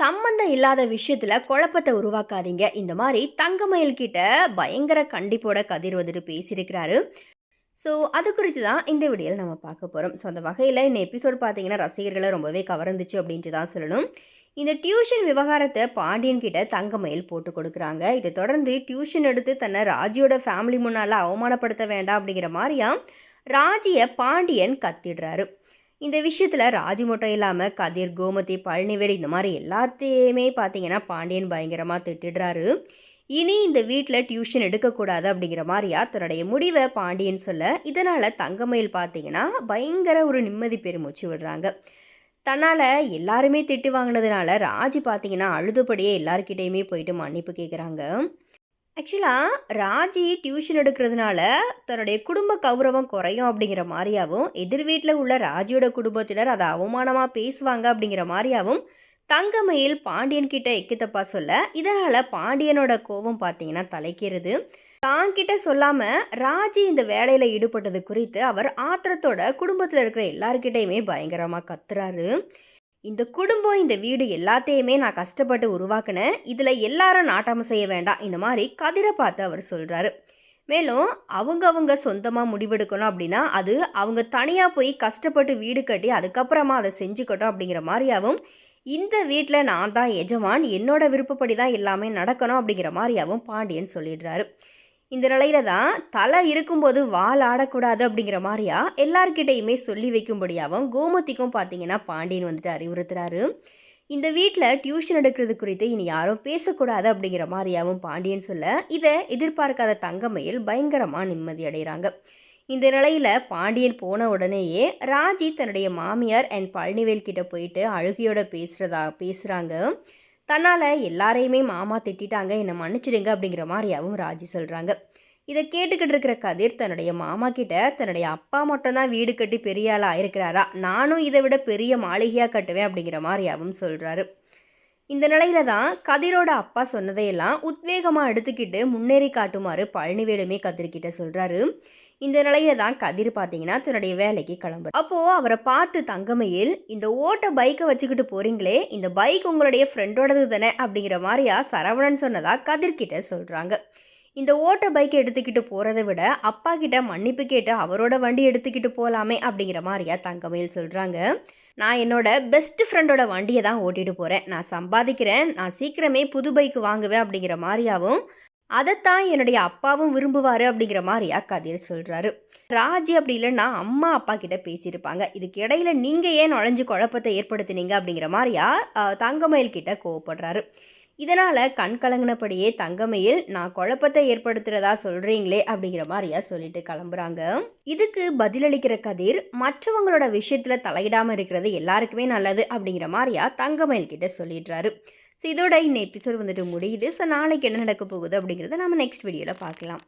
சம்மந்தம் இல்லாத விஷயத்தில் குழப்பத்தை உருவாக்காதீங்க. இந்த மாதிரி தங்கமயில் கிட்ட பயங்கர கண்டிப்போட கதிர் வந்துட்டு பேசியிருக்கிறாரு. ஸோ அது குறித்து தான் இந்த வீடியோவில் நம்ம பார்க்க போகிறோம் ஸோ அந்த வகையில் இந்த எபிசோட் பார்த்தீங்கன்னா ரசிகர்களை ரொம்பவே கவர்ந்துச்சு அப்படின்ட்டு தான் சொல்லணும். இந்த டியூஷன் விவகாரத்தை பாண்டியன் கிட்ட தங்கமயில் போட்டு கொடுக்குறாங்க. இதை தொடர்ந்து டியூஷன் எடுத்து தன்னை ராஜியோட ஃபேமிலி முன்னால் அவமானப்படுத்த வேண்டாம் அப்படிங்கிற மாதிரியா ராஜியை பாண்டியன் கத்திடுறாரு. இந்த விஷயத்தில் ராஜி மட்டும் இல்லாமல் கதிர் கோமதி பழனிவேல் இந்த மாதிரி எல்லாத்தையுமே பார்த்தீங்கன்னா பாண்டியன் பயங்கரமாக திட்டிடுறாரு. இனி இந்த வீட்டில் டியூஷன் எடுக்கக்கூடாது அப்படிங்கிற மாதிரியா தன்னுடைய முடிவை பாண்டியன் சொல்ல இதனால் தங்கமயில் பார்த்தீங்கன்னா பயங்கர ஒரு நிம்மதி பெருமூச்சு விடுறாங்க. தன்னால் எல்லாருமே திட்டு வாங்கினதுனால ராஜி பார்த்தீங்கன்னா அழுதுபடியே எல்லாருக்கிட்டேயுமே போயிட்டு மன்னிப்பு கேட்குறாங்க ஆக்சுவலாக ராஜி டியூஷன் எடுக்கிறதுனால தன்னுடைய குடும்ப கௌரவம் குறையும் அப்படிங்கிற மாதிரியாகவும் எதிர் வீட்டில் உள்ள ராஜியோட குடும்பத்தினர் அதை அவமானமாக பேசுவாங்க அப்படிங்கிற மாதிரியாகவும் தங்கமயில் பாண்டியன் கிட்ட எக்கித்தப்பா சொல்ல இதனால் பாண்டியனோட கோவம் பார்த்தீங்கன்னா தலைக்கிறது. தாங்கிட்ட சொல்லாமல் ராஜி இந்த வேலையில் ஈடுபட்டது குறித்து அவர் ஆத்திரத்தோட குடும்பத்தில் இருக்கிற எல்லாருக்கிட்டையுமே பயங்கரமாக கத்துறாரு. இந்த குடும்பம் இந்த வீடு எல்லாத்தையுமே நான் கஷ்டப்பட்டு உருவாக்கினேன். இதில் எல்லாரும் நாட்டாமல் செய்ய வேண்டாம். இந்த மாதிரி கதிரை பார்த்து அவர் சொல்கிறாரு மேலும் அவங்க அவங்க சொந்தமாக முடிவெடுக்கணும் அப்படின்னா அது அவங்க தனியாக போய் கஷ்டப்பட்டு வீடு கட்டி அதுக்கப்புறமா அதை செஞ்சுக்கட்டும் அப்படிங்கிற மாதிரியாவும் இந்த வீட்டில் நான் தான் எஜமான் என்னோட விருப்பப்படி தான் எல்லாமே நடக்கணும் அப்படிங்கிற மாதிரியாவும் பாண்டியன் சொல்லிடுறாரு. இந்த நிலையில தான் தலை இருக்கும்போது வால் ஆடக்கூடாது அப்படிங்கிற மாதிரியா எல்லார்கிட்டையுமே சொல்லி வைக்கும்படியாகவும் கோமதிக்கும் பார்த்தீங்கன்னா பாண்டியன் வந்துட்டு அறிவுறுத்துறாரு. இந்த வீட்டில் டியூஷன் எடுக்கிறது குறித்து இனி யாரும் பேசக்கூடாது அப்படிங்கிற மாதிரியாவும் பாண்டியன் சொல்ல இதை எதிர்பார்க்காத தங்கமையில் பயங்கரமாக நிம்மதி அடைகிறாங்க இந்த நிலையில் பாண்டியன் போன உடனேயே ராஜி தன்னுடைய மாமியார் அண்ட் பழனிவேல் கிட்ட போயிட்டு அழுகையோட பேசுகிறதா பேசுகிறாங்க தன்னால் எல்லாரையுமே மாமா திட்டிட்டாங்க என்னை மன்னிச்சிடுங்க அப்படிங்கிற மாதிரியாவும் ராஜி சொல்கிறாங்க இதை கேட்டுக்கிட்டு இருக்கிற கதிர் தன்னுடைய மாமா கிட்ட தன்னுடைய அப்பா மட்டும்தான் வீடு கட்டி பெரிய ஆளாக இருக்கிறாரா? நானும் இதை விட பெரிய மாளிகையாக கட்டுவேன் அப்படிங்கிற மாதிரியாவும் சொல்கிறாரு இந்த நிலையில தான் கதிரோட அப்பா சொன்னதையெல்லாம் உத்வேகமாக எடுத்துக்கிட்டு முன்னேறி காட்டுமாறு பழனிவேலுமே கதிர்கிட்ட சொல்கிறாரு இந்த நிலையில தான் கதிர் பார்த்தீங்கன்னா தன்னுடைய வேலைக்கு கிளம்புற அப்போது அவரை பார்த்து தங்கமையில் இந்த ஓட்ட பைக்கை வச்சுக்கிட்டு போறீங்களே இந்த பைக் உங்களுடைய ஃப்ரெண்டோடது தானே அப்படிங்கிற மாதிரியா சரவணன் சொன்னதா கதிர்கிட்ட சொல்கிறாங்க இந்த ஓட்ட பைக்கை எடுத்துக்கிட்டு போகிறத விட அப்பா கிட்ட மன்னிப்பு கேட்டு அவரோட வண்டி எடுத்துக்கிட்டு போகலாமே அப்படிங்கிற மாதிரியா தங்கமையில் சொல்கிறாங்க நான் என்னோட பெஸ்ட் ஃப்ரெண்டோட வண்டியை தான் ஓட்டிட்டு போகிறேன் நான் சம்பாதிக்கிறேன். நான் சீக்கிரமே புது பைக் வாங்குவேன் அப்படிங்கிற மாதிரியாவும் அதைத்தான் என்னுடைய அப்பாவும் விரும்புவார் அப்படிங்கிற மாதிரியா கதிர் சொல்கிறாரு ராஜி அப்படி இல்லைன்னா அம்மா அப்பா கிட்ட பேசியிருப்பாங்க. இதுக்கு இடையில நீங்கள் ஏன் நுழைஞ்சு குழப்பத்தை ஏற்படுத்தினீங்க அப்படிங்கிற மாதிரியா தங்கமயில் கிட்ட கோவப்படுறாரு. இதனால் கண் கலங்கினபடியே தங்கமயில் நான் குழப்பத்தை ஏற்படுத்துகிறதா சொல்கிறீங்களே அப்படிங்கிற மாதிரியா சொல்லிட்டு கிளம்புறாங்க. இதுக்கு பதிலளிக்கிற கதிர் மற்றவங்களோட விஷயத்தில் தலையிடாமல் இருக்கிறது எல்லாருக்குமே நல்லது அப்படிங்கிற மாதிரியா தங்கமயில் கிட்ட சொல்லிடுறாரு. ஸோ இதோட இந்த எபிசோட் வந்துட்டு முடியுது. ஸோ நாளைக்கு என்ன நடக்க போகுது அப்படிங்கிறத நம்ம நெக்ஸ்ட் வீடியோவில் பார்க்கலாம்.